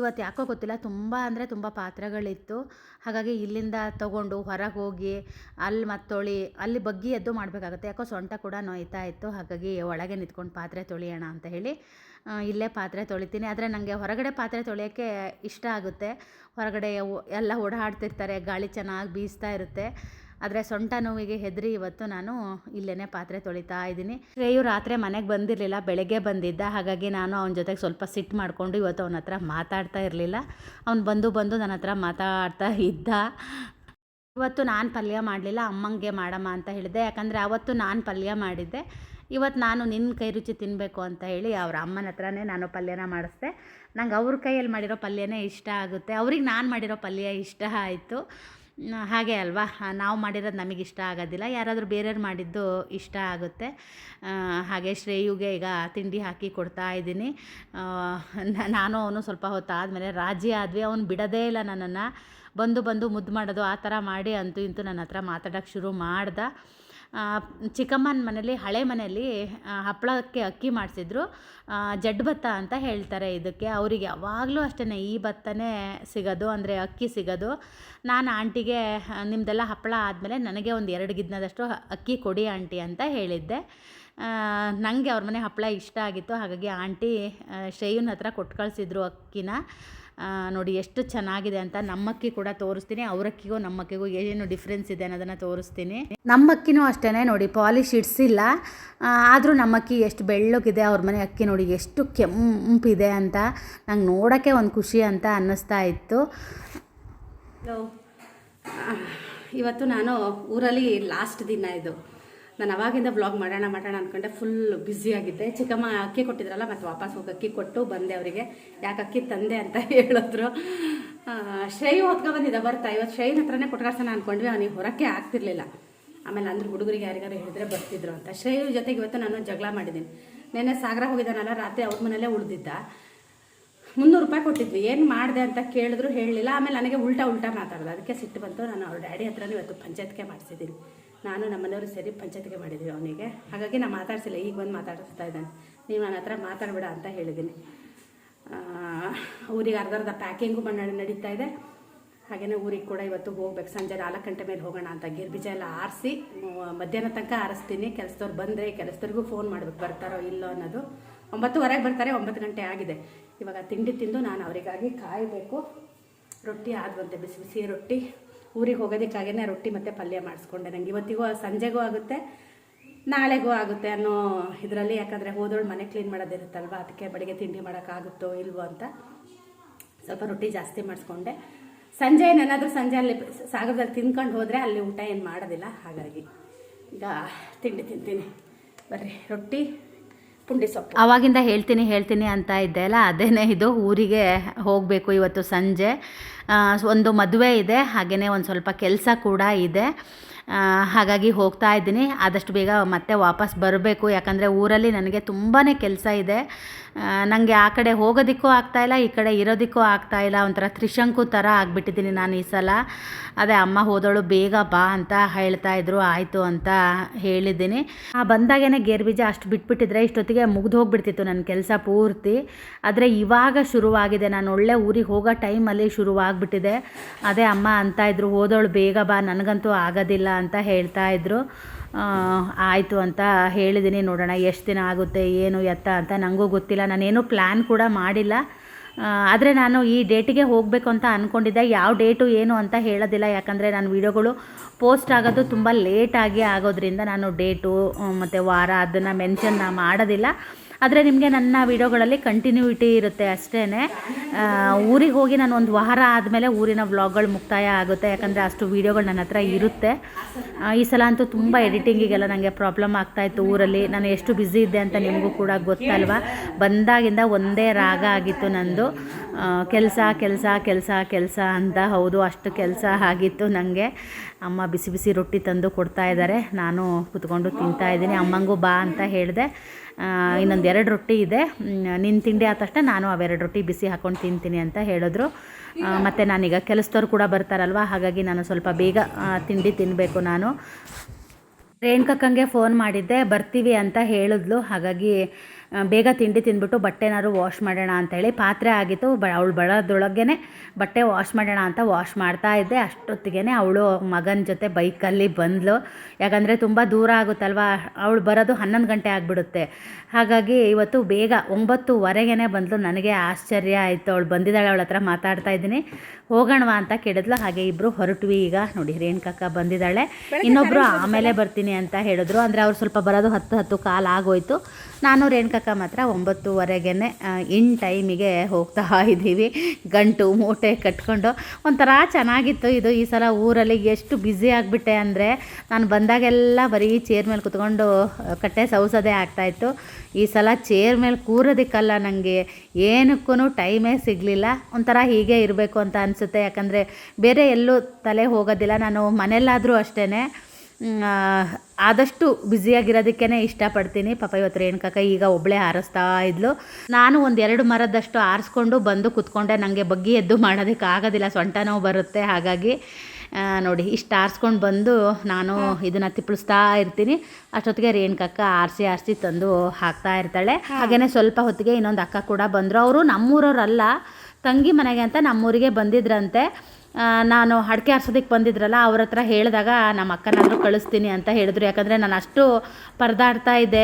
[SPEAKER 1] ಇವತ್ತು ಯಾಕೋ ಗೊತ್ತಿಲ್ಲ, ತುಂಬ ಅಂದರೆ ತುಂಬ ಪಾತ್ರೆಗಳಿತ್ತು. ಹಾಗಾಗಿ ಇಲ್ಲಿಂದ ತಗೊಂಡು ಹೊರಗೆ ಹೋಗಿ ಅಲ್ಲಿ ಮತ್ತೆ ತೊಳಿ ಅಲ್ಲಿ ಬಗ್ಗಿ ಎದ್ದು ಮಾಡಬೇಕಾಗುತ್ತೆ. ಯಾಕೋ ಸೊಂಟ ಕೂಡ ನೋಯ್ತಾ ಇತ್ತು. ಹಾಗಾಗಿ ಒಳಗೆ ನಿಂತ್ಕೊಂಡು ಪಾತ್ರೆ ತೊಳೆಯೋಣ ಅಂತ ಹೇಳಿ ಇಲ್ಲೇ ಪಾತ್ರೆ ತೊಳಿತೀನಿ. ಆದರೆ ನನಗೆ ಹೊರಗಡೆ ಪಾತ್ರೆ ತೊಳೆಯೋಕ್ಕೆ ಇಷ್ಟ ಆಗುತ್ತೆ. ಹೊರಗಡೆ ಎಲ್ಲ ಓಡಾಡ್ತಿರ್ತಾರೆ, ಗಾಳಿ ಚೆನ್ನಾಗಿ ಬೀಸ್ತಾ ಇರುತ್ತೆ. ಆದರೆ ಸೊಂಟ ನೋವಿಗೆ ಹೆದರಿ ಇವತ್ತು ನಾನು ಇಲ್ಲೇ ಪಾತ್ರೆ ತೊಳಿತಾ ಇದ್ದೀನಿ. ಶ್ರೇಯು ರಾತ್ರಿ ಮನೆಗೆ ಬಂದಿರಲಿಲ್ಲ, ಬೆಳಗ್ಗೆ ಬಂದಿದ್ದ. ಹಾಗಾಗಿ ನಾನು ಅವನ ಜೊತೆಗೆ ಸ್ವಲ್ಪ ಸಿಟ್ಟು ಮಾಡಿಕೊಂಡು ಇವತ್ತು ಅವನ ಹತ್ರ ಮಾತಾಡ್ತಾ ಇರಲಿಲ್ಲ. ಅವ್ನು ಬಂದು ಬಂದು ನನ್ನ ಹತ್ರ ಮಾತಾಡ್ತಾ ಇದ್ದ. ಇವತ್ತು ನಾನು ಪಲ್ಯ ಮಾಡಲಿಲ್ಲ, ಅಮ್ಮಂಗೆ ಮಾಡಮ್ಮ ಅಂತ ಹೇಳಿದೆ. ಯಾಕಂದರೆ ಅವತ್ತು ನಾನು ಪಲ್ಯ ಮಾಡಿದ್ದೆ. ಇವತ್ತು ನಾನು ನಿನ್ನ ಕೈ ರುಚಿ ತಿನ್ನಬೇಕು ಅಂತ ಹೇಳಿ ಅವ್ರ ಅಮ್ಮನ ಹತ್ರನೇ ನಾನು ಪಲ್ಯನ ಮಾಡಿಸ್ದೆ. ನಂಗೆ ಅವ್ರ ಕೈಯಲ್ಲಿ ಮಾಡಿರೋ ಪಲ್ಯನೇ ಇಷ್ಟ ಆಗುತ್ತೆ. ಅವ್ರಿಗೆ ನಾನು ಮಾಡಿರೋ ಪಲ್ಯ ಇಷ್ಟ ಆಯಿತು. ಹಾಗೆ ಅಲ್ವಾ? ನಾವು ಮಾಡಿರೋದು ನಮಗೆ ಇಷ್ಟ ಆಗೋದಿಲ್ಲ. ಯಾರಾದರೂ ಬೇರೆಯವ್ರು ಮಾಡಿದ್ದು ಇಷ್ಟ ಆಗುತ್ತೆ. ಹಾಗೆ ಶ್ರೇಯುಗೆ ಈಗ ತಿಂಡಿ ಹಾಕಿ ಕೊಡ್ತಾ ಇದ್ದೀನಿ. ನಾನು ಅವನು ಸ್ವಲ್ಪ ಹೊತ್ತು ಆದಮೇಲೆ ರಾಜಿ ಆದ್ವಿ. ಅವನು ಬಿಡೋದೇ ಇಲ್ಲ ನನ್ನನ್ನು. ಬಂದು ಬಂದು ಮುದ್ದು ಮಾಡೋದು ಆ ಥರ ಮಾಡಿ ಅಂತೂ ಇಂತೂ ನನ್ನ ಹತ್ರ ಮಾತಾಡೋಕ್ಕೆ ಶುರು ಮಾಡ್ದ. ಚಿಕ್ಕಮ್ಮನ ಮನೇಲಿ, ಹಳೆ ಮನೆಯಲ್ಲಿ ಹಪ್ಪಳಕ್ಕೆ ಅಕ್ಕಿ ಮಾಡಿಸಿದ್ರು. ಜಡ್ ಭತ್ತ ಅಂತ ಹೇಳ್ತಾರೆ ಇದಕ್ಕೆ. ಅವರಿಗೆ ಯಾವಾಗಲೂ ಅಷ್ಟೇ ಈ ಭತ್ತನೇ ಸಿಗೋದು, ಅಂದರೆ ಅಕ್ಕಿ ಸಿಗೋದು. ನಾನು ಆಂಟಿಗೆ ನಿಮ್ಮದೆಲ್ಲ ಹಪ್ಪಳ ಆದಮೇಲೆ ನನಗೆ ಒಂದು ಎರಡು ಗಿದ್ನದಷ್ಟು ಅಕ್ಕಿ ಕೊಡಿ ಆಂಟಿ ಅಂತ ಹೇಳಿದ್ದೆ. ನನಗೆ ಅವ್ರ ಮನೆ ಹಪ್ಪಳ ಇಷ್ಟ ಆಗಿತ್ತು. ಹಾಗಾಗಿ ಆಂಟಿ ಶ್ರೇಯನ್ ಹತ್ರ ಕೊಟ್ಟು ಕಳಿಸಿದ್ರು ಅಕ್ಕಿನ. ನೋಡಿ ಎಷ್ಟು ಚೆನ್ನಾಗಿದೆ ಅಂತ ನಮ್ಮಕ್ಕಿ ಕೂಡ ತೋರಿಸ್ತೀನಿ. ಅವರಕ್ಕಿಗೂ ನಮ್ಮಕ್ಕಿಗೂ ಏನೇನು ಡಿಫ್ರೆನ್ಸ್ ಇದೆ ಅನ್ನೋದನ್ನು ತೋರಿಸ್ತೀನಿ. ನಮ್ಮಕ್ಕಿನೂ ಅಷ್ಟೇ ನೋಡಿ ಪಾಲಿಶ್ ಇಡ್ಸಿಲ್ಲ ಆದರೂ ನಮ್ಮಕ್ಕಿ ಎಷ್ಟು ಬೆಳ್ಳಗಿದೆ, ಅವ್ರ ಮನೆ ಅಕ್ಕಿ ನೋಡಿ ಎಷ್ಟು ಕೆಂಪಿದೆ ಅಂತ ನಂಗೆ ನೋಡೋಕ್ಕೆ ಒಂದು ಖುಷಿ ಅಂತ ಅನ್ನಿಸ್ತಾ ಇತ್ತು.
[SPEAKER 2] ಇವತ್ತು ನಾನು ಊರಲ್ಲಿ ಲಾಸ್ಟ್ ದಿನ ಇದು. ನಾನು ಅವಾಗಿಂದ ಬ್ಲಾಗ್ ಮಾಡೋಣ ಮಾಡೋಣ ಅಂದ್ಕೊಂಡೆ ಫುಲ್ ಆಗಿದ್ದೆ. ಚಿಕ್ಕಮ್ಮ ಅಕ್ಕಿ ಕೊಟ್ಟಿದ್ರಲ್ಲ, ಮತ್ತು ವಾಪಸ್ ಹೋಗಿ ಅಕ್ಕಿ ಕೊಟ್ಟು ಬಂದೆ ಅವರಿಗೆ. ಯಾಕೆ ಅಕ್ಕಿ ತಂದೆ ಅಂತ ಹೇಳಿದ್ರು. ಶ್ರೇಯು ಹೊತ್ಕೊ ಬಂದಿದ್ದ, ಬರ್ತಾ. ಇವತ್ತು ಶ್ರೇಯನ್ ಹತ್ರನೇ ಕೊಟ್ಕಳ್ಸೋಣ ಅಂದ್ಕೊಂಡ್ವಿ ಅವನಿಗೆ ಹೊರಕ್ಕೆ ಆಗ್ತಿರ್ಲಿಲ್ಲ. ಆಮೇಲೆ ಅಂದ್ರೆ ಹುಡುಗರಿಗೆ ಯಾರಿಗಾರು ಹೇಳಿದ್ರೆ ಬರ್ತಿದ್ರು ಅಂತ. ಶ್ರೇಯು ಜೊತೆಗೆ ಇವತ್ತು ನಾನು ಜಗಳ ಮಾಡಿದ್ದೀನಿ ನೆನ್ನೆ ಸಾಗರ ಹೋಗಿದ್ದಾನಲ್ಲ, ರಾತ್ರಿ ಅವ್ರ ಮನೇಲೇ ಉಳಿದಿದ್ದ. ಮುನ್ನೂರು ರೂಪಾಯಿ ಕೊಟ್ಟಿದ್ವಿ. ಏನು ಮಾಡಿದೆ ಅಂತ ಕೇಳಿದ್ರು, ಹೇಳಲಿಲ್ಲ. ಆಮೇಲೆ ನನಗೆ ಉಲ್ಟಾ ಉಲ್ಟಾ ಮಾತಾಡ್ದೆ. ಅದಕ್ಕೆ ಸಿಟ್ಟು ಬಂತು. ನಾನು ಅವ್ರ ಡ್ಯಾಡಿ ಹತ್ರನೂ ಇವತ್ತು ಪಂಚಾಯತ್ಗೆ ಮಾಡಿಸಿದ್ದೀನಿ. ನಾನು ನಮ್ಮನೆಯವರು ಸೇರಿ ಪಂಚಾಯತ್ಗೆ ಮಾಡಿದ್ವಿ ಅವನಿಗೆ. ಹಾಗಾಗಿ ನಾನು ಮಾತಾಡಿಸಿಲ್ಲ, ಈಗ ಬಂದು ಮಾತಾಡಿಸ್ತಾ ಇದ್ದಾನೆ. ನೀವು ನನ್ನ ಹತ್ರ ಮಾತಾಡಬೇಡ ಅಂತ ಹೇಳಿದ್ದೀನಿ. ಊರಿಗೆ ಅರ್ಧ ಅರ್ಧ ಪ್ಯಾಕಿಂಗು ಬಣ್ಣ ನಡೀತಾ ಇದೆ. ಹಾಗೆಯೇ ಊರಿಗೆ ಕೂಡ ಇವತ್ತು ಹೋಗ್ಬೇಕು. ಸಂಜೆ ನಾಲ್ಕು ಗಂಟೆ ಮೇಲೆ ಹೋಗೋಣ ಅಂತ ಗಿರ್ಬೀಜ ಎಲ್ಲ ಆರಿಸಿ, ಮಧ್ಯಾಹ್ನ ತನಕ ಆರಿಸ್ತೀನಿ. ಕೆಲಸದವ್ರು ಬಂದರೆ ಕೆಲಸದವ್ರಿಗೂ ಫೋನ್ ಮಾಡ್ಬೇಕು, ಬರ್ತಾರೋ ಇಲ್ಲೋ ಅನ್ನೋದು. ಒಂಬತ್ತುವರೆಗೆ ಬರ್ತಾರೆ, ಒಂಬತ್ತು ಗಂಟೆ ಆಗಿದೆ. ಇವಾಗ ತಿಂಡಿ ತಿಂದು ನಾನು ಅವರಿಗಾಗಿ ಕಾಯಬೇಕು. ರೊಟ್ಟಿ ಆದ್ವಂತೆ, ಬಿಸಿ ಬಿಸಿ ರೊಟ್ಟಿ. ಊರಿಗೆ ಹೋಗೋದಕ್ಕಾಗೇ ರೊಟ್ಟಿ ಮತ್ತು ಪಲ್ಯ ಮಾಡಿಸ್ಕೊಂಡೆ. ನಂಗೆ ಇವತ್ತಿಗೂ ಸಂಜೆಗೂ ಆಗುತ್ತೆ, ನಾಳೆಗೂ ಆಗುತ್ತೆ ಅನ್ನೋ ಇದರಲ್ಲಿ. ಯಾಕಂದರೆ ಹೋದೋಳು ಮನೆ ಕ್ಲೀನ್ ಮಾಡೋದಿರುತ್ತಲ್ವ, ಅದಕ್ಕೆ ಬೆಳಿಗ್ಗೆ ತಿಂಡಿ ಮಾಡೋಕ್ಕಾಗುತ್ತೋ ಇಲ್ವೋ ಅಂತ ಸ್ವಲ್ಪ ರೊಟ್ಟಿ ಜಾಸ್ತಿ ಮಾಡಿಸ್ಕೊಂಡೆ. ಸಂಜೆ ಏನಾದರೂ ಸಂಜೆ ಅಲ್ಲಿ ಸಾಗರದಲ್ಲಿ ತಿನ್ಕೊಂಡು ಹೋದರೆ ಅಲ್ಲಿ ಊಟ ಏನು ಮಾಡೋದಿಲ್ಲ. ಹಾಗಾಗಿ ಈಗ ತಿಂಡಿ ತಿಂತೀನಿ. ಬರ್ರಿ, ರೊಟ್ಟಿ ಪುಂಡಿ ಸೊಪ್ಪು.
[SPEAKER 1] ಅವಾಗಿಂದ ಹೇಳ್ತೀನಿ ಹೇಳ್ತೀನಿ ಅಂತ ಇದ್ದೆ ಅಲ್ಲ ಅದೇನೇ ಇದು, ಊರಿಗೆ ಹೋಗಬೇಕು ಇವತ್ತು ಸಂಜೆ. ಒಂದು ಮದುವೆ ಇದೆ ಹಾಗೆಯೇ ಒಂದು ಸ್ವಲ್ಪ ಕೆಲಸ ಕೂಡ ಇದೆ. ಹಾಗಾಗಿ ಹೋಗ್ತಾ ಇದ್ದೀನಿ. ಆದಷ್ಟು ಬೇಗ ಮತ್ತೆ ವಾಪಸ್ ಬರಬೇಕು. ಯಾಕಂದರೆ ಊರಲ್ಲಿ ನನಗೆ ತುಂಬಾ ಕೆಲಸ ಇದೆ. ನನಗೆ ಆ ಕಡೆ ಹೋಗೋದಕ್ಕೂ ಆಗ್ತಾಯಿಲ್ಲ ಈ ಕಡೆ ಇರೋದಕ್ಕೂ ಆಗ್ತಾಯಿಲ್ಲ ಒಂಥರ ತ್ರಿಶಂಕು ಥರ ಆಗಿಬಿಟ್ಟಿದ್ದೀನಿ ನಾನು ಈ ಸಲ. ಅದೇ ಅಮ್ಮ ಹೋದವಳು ಬೇಗ ಬಾ ಅಂತ ಹೇಳ್ತಾ ಇದ್ರು, ಆಯಿತು ಅಂತ ಹೇಳಿದ್ದೀನಿ. ಆ, ಬಂದಾಗೇನೆ ಗೇರ್ ಬೀಜ ಅಷ್ಟು ಬಿಟ್ಬಿಟ್ಟಿದ್ರೆ ಇಷ್ಟೊತ್ತಿಗೆ ಮುಗ್ದು ಹೋಗ್ಬಿಡ್ತಿತ್ತು ನನ್ನ ಕೆಲಸ ಪೂರ್ತಿ. ಆದರೆ ಇವಾಗ ಶುರುವಾಗಿದೆ, ನಾನು ಒಳ್ಳೆ ಊರಿಗೆ ಹೋಗೋ ಟೈಮಲ್ಲಿ ಶುರುವಾಗ್ಬಿಟ್ಟಿದೆ. ಅದೇ ಅಮ್ಮ ಅಂತ ಇದ್ರು, ಹೋದವಳು ಬೇಗ ಬಾ, ನನಗಂತೂ ಆಗೋದಿಲ್ಲ ಅಂತ ಹೇಳ್ತಾ ಇದ್ರು. ಆಯಿತು ಅಂತ ಹೇಳಿದ್ದೀನಿ ನೋಡೋಣ, ಎಷ್ಟು ದಿನ ಆಗುತ್ತೆ, ಏನು ಎತ್ತ ಅಂತ ನನಗೂ ಗೊತ್ತಿಲ್ಲ, ನಾನೇನು ಪ್ಲ್ಯಾನ್ ಕೂಡ ಮಾಡಿಲ್ಲ. ಆದರೆ ನಾನು ಈ ಡೇಟಿಗೆ ಹೋಗಬೇಕು ಅಂತ ಅಂದ್ಕೊಂಡಿದ್ದೆ ಯಾವ ಡೇಟು ಏನು ಅಂತ ಹೇಳೋದಿಲ್ಲ, ಯಾಕಂದರೆ ನಾನು ವೀಡಿಯೋಗಳು ಪೋಸ್ಟ್ ಆಗೋದು ತುಂಬ ಲೇಟಾಗಿ ಆಗೋದ್ರಿಂದ ನಾನು ಡೇಟು ಮತ್ತು ವಾರ ಅದನ್ನು ಮೆನ್ಷನ್ ಮಾಡೋದಿಲ್ಲ. ಆದರೆ ನಿಮಗೆ ನನ್ನ ವೀಡಿಯೋಗಳಲ್ಲಿ ಕಂಟಿನ್ಯೂಟಿ ಇರುತ್ತೆ ಅಷ್ಟೇ ಊರಿಗೆ ಹೋಗಿ ನಾನು ಒಂದು ವಾರ ಆದಮೇಲೆ ಊರಿನ ವ್ಲಾಗ್ಗಳು ಮುಕ್ತಾಯ ಆಗುತ್ತೆ. ಯಾಕಂದರೆ ಅಷ್ಟು ವೀಡಿಯೋಗಳು ನನ್ನ ಹತ್ರ ಇರುತ್ತೆ. ಈ ಸಲ ಅಂತೂ ತುಂಬ ಎಡಿಟಿಂಗಿಗೆಲ್ಲ ನನಗೆ ಪ್ರಾಬ್ಲಮ್ ಆಗ್ತಾಯಿತ್ತು ಊರಲ್ಲಿ. ನಾನು ಎಷ್ಟು ಬ್ಯುಸಿ ಇದ್ದೆ ಅಂತ ನಿಮಗೂ ಕೂಡ ಗೊತ್ತಲ್ವಾ? ಬಂದಾಗಿಂದ ಒಂದೇ ರಾಗ ಆಗಿತ್ತು ನಂದು. ಕೆಲಸ ಕೆಲಸ ಕೆಲಸ ಕೆಲಸ ಅಂತ. ಹೌದು, ಅಷ್ಟು ಕೆಲಸ ಆಗಿತ್ತು ನನಗೆ ಅಮ್ಮ ಬಿಸಿ ಬಿಸಿ ರೊಟ್ಟಿ ತಂದು ಕೊಡ್ತಾ ಇದ್ದಾರೆ. ನಾನು ಕುತ್ಕೊಂಡು ತಿಂತಾ ಇದ್ದೀನಿ. ಅಮ್ಮಂಗೂ ಬಾ ಅಂತ ಹೇಳಿದೆ. ಇನ್ನೊಂದು ಎರಡು ರೊಟ್ಟಿ ಇದೆ. ನಿನ್ನ ತಿಂಡಿ ಆದ ತಕ್ಷಣ ನಾನು ಅವೆರಡು ರೊಟ್ಟಿ ಬಿಸಿ ಹಾಕ್ಕೊಂಡು ತಿಂತೀನಿ ಅಂತ ಹೇಳಿದ್ರು. ಮತ್ತು ನಾನೀಗ ಕೆಲಸದವ್ರು ಕೂಡ ಬರ್ತಾರಲ್ವ, ಹಾಗಾಗಿ ನಾನು ಸ್ವಲ್ಪ ಬೇಗ ತಿಂಡಿ ತಿನ್ನಬೇಕು ನಾನು. ರೇಣುಕಕ್ಕಂಗೆ ಫೋನ್ ಮಾಡಿದ್ದೆ, ಬರ್ತೀವಿ ಅಂತ ಹೇಳಿದ್ಲು. ಹಾಗಾಗಿ ಬೇಗ ತಿಂಡಿ ತಿಂದ್ಬಿಟ್ಟು ಬಟ್ಟೆನಾದ್ರು ವಾಶ್ ಮಾಡೋಣ ಅಂತೇಳಿ ಪಾತ್ರೆ ಆಗಿತ್ತು. ಬ ಅವಳು ಬರೋದ್ರೊಳಗೇ ಬಟ್ಟೆ ವಾಶ್ ಮಾಡೋಣ ಅಂತ ವಾಶ್ ಮಾಡ್ತಾ ಇದ್ದೆ. ಅಷ್ಟೊತ್ತಿಗೆ ಅವಳು ಮಗನ ಜೊತೆ ಬೈಕಲ್ಲಿ ಬಂದಳು ಯಾಕಂದರೆ ತುಂಬ ದೂರ ಆಗುತ್ತಲ್ವ? ಅವಳು ಬರೋದು ಹನ್ನೊಂದು ಗಂಟೆ ಆಗಿಬಿಡುತ್ತೆ. ಹಾಗಾಗಿ ಇವತ್ತು ಬೇಗ ಒಂಬತ್ತುವರೆಗೇ ಬಂದಳು ನನಗೆ ಆಶ್ಚರ್ಯ ಆಯಿತು. ಅವಳು ಬಂದಿದ್ದಾಳೆ ಅವಳ ಹತ್ರ ಮಾತಾಡ್ತಾ ಇದ್ದೀನಿ. ಹೋಗೋಣವಾ ಅಂತ ಕೇಳಿದ್ಲು. ಹಾಗೆ ಇಬ್ಬರು ಹೊರಟ್ವಿ. ಈಗ ನೋಡಿ ರೇಣುಕಕ್ಕ ಬಂದಿದ್ದಾಳೆ. ಇನ್ನೊಬ್ಬರು ಆಮೇಲೆ ಬರ್ತೀನಿ ಅಂತ ಹೇಳಿದ್ರು. ಅಂದರೆ ಅವ್ರು ಸ್ವಲ್ಪ ಬರೋದು ಹತ್ತು ಹತ್ತು ಕಾಲು ಆಗೋಯ್ತು. ನಾನು ರೇಣುಕಕ್ಕ ಮಾತ್ರ ಒಂಬತ್ತುವರೆಗೆ ಇನ್ ಟೈಮಿಗೆ ಹೋಗ್ತಾ ಇದ್ದೀವಿ. ಗಂಟು ಮೂಟೆ ಕಟ್ಕೊಂಡು. ಒಂಥರ ಚೆನ್ನಾಗಿತ್ತು ಇದು. ಈ ಸಲ ಊರಲ್ಲಿ ಎಷ್ಟು ಬ್ಯುಸಿ ಆಗಿಬಿಟ್ಟೆ ಅಂದರೆ, ನಾನು ಬಂದಾಗೆಲ್ಲ ಬರೀ ಚೇರ್ ಮೇಲೆ ಕುತ್ಕೊಂಡು ಕಟ್ಟೆ ಸೌಸೋದೇ ಆಗ್ತಾಯಿತ್ತು ಈ ಸಲ ಚೇರ್ ಮೇಲೆ ಕೂರೋದಕ್ಕಲ್ಲ ನನಗೆ ಏನಕ್ಕೂ ಟೈಮೇ ಸಿಗಲಿಲ್ಲ. ಒಂಥರ ಹೀಗೆ ಇರಬೇಕು ಅಂತ ಅನಿಸುತ್ತೆ. ಯಾಕಂದರೆ ಬೇರೆ ಎಲ್ಲೂ ತಲೆ ಹೋಗೋದಿಲ್ಲ. ನಾನು ಮನೆಯಲ್ಲಾದರೂ ಅಷ್ಟೇ ಆದಷ್ಟು ಬ್ಯುಸಿಯಾಗಿರೋದಕ್ಕೇ ಇಷ್ಟಪಡ್ತೀನಿ. ಪಾಪ ಇವತ್ತು ರೇಣುಕಾಕ ಈಗ ಒಬ್ಬಳೇ ಹಾರಿಸ್ತಾ ಇದ್ಲು. ನಾನು ಒಂದು ಎರಡು ಮರದಷ್ಟು ಆರಿಸ್ಕೊಂಡು ಬಂದು ಕುತ್ಕೊಂಡೆ. ನನಗೆ ಬಗ್ಗಿ ಎದ್ದು ಮಾಡೋದಕ್ಕೆ ಆಗೋದಿಲ್ಲ. ಸೊಂಟ ನೋವು ಬರುತ್ತೆ. ಹಾಗಾಗಿ ನೋಡಿ ಇಷ್ಟು ಆರಿಸ್ಕೊಂಡು ಬಂದು ನಾನು ಇದನ್ನು ತಿಪ್ಪಳಿಸ್ತಾ ಇರ್ತೀನಿ. ಅಷ್ಟೊತ್ತಿಗೆ ರೇಣುಕಾಕ ಆರಿಸಿ ಆರಿಸಿ ತಂದು ಹಾಕ್ತಾ ಇರ್ತಾಳೆ. ಹಾಗೇ ಸ್ವಲ್ಪ ಹೊತ್ತಿಗೆ ಇನ್ನೊಂದು ಅಕ್ಕ ಕೂಡ ಬಂದರು. ಅವರು ನಮ್ಮೂರವ್ರಲ್ಲ. ತಂಗಿ ಮನೆಗೆ ಅಂತ ನಮ್ಮೂರಿಗೆ ಬಂದಿದ್ರಂತೆ. ನಾನು ಅಡಿಕೆ ಆರ್ಸೋದಕ್ಕೆ ಬಂದಿದ್ರಲ್ಲ, ಅವ್ರ ಹತ್ರ ಹೇಳಿದಾಗ, ನಮ್ಮ ಅಕ್ಕನಾದರೂ ಕಳಿಸ್ತೀನಿ ಅಂತ ಹೇಳಿದ್ರು. ಯಾಕಂದರೆ ನಾನು ಅಷ್ಟು ಪರದಾಡ್ತಾ ಇದ್ದೆ